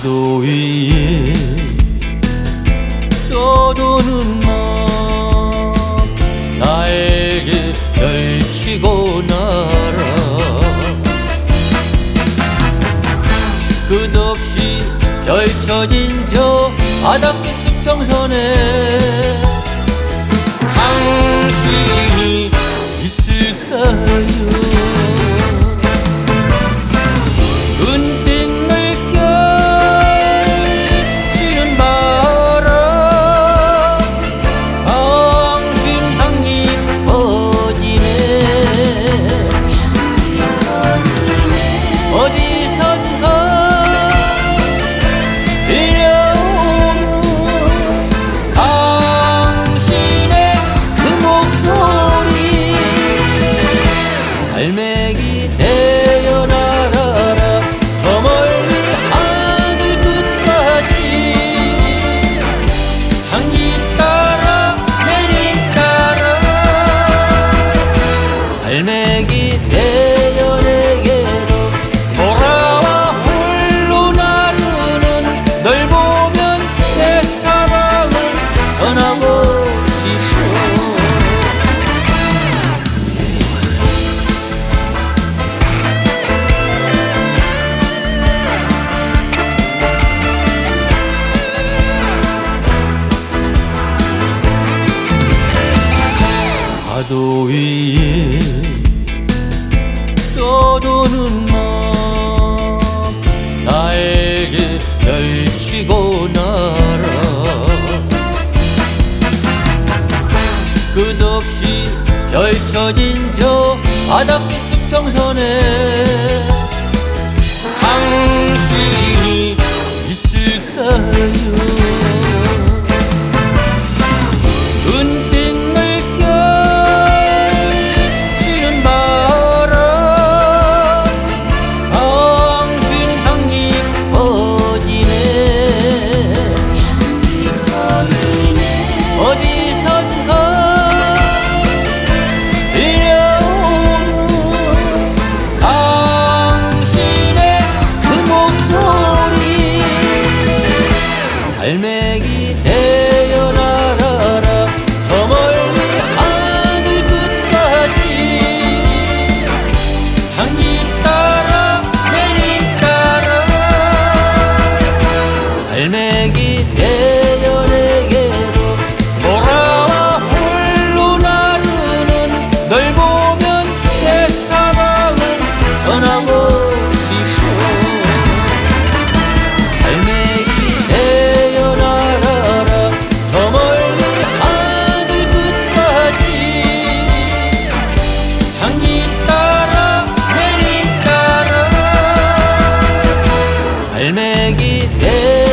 파도 위에 떠도는 맘 날개 펼치고 날아. 끝없이 펼쳐진 저 바닷빛 수평선에 de Deus. 너 나에게 펼치고 날아. 끝없이 펼쳐진 저 바닷빛 수평선에 갈매기 되어라라라. 저 멀리 하늘 끝까지. 향기 따라 내림 따라. 갈매기 Él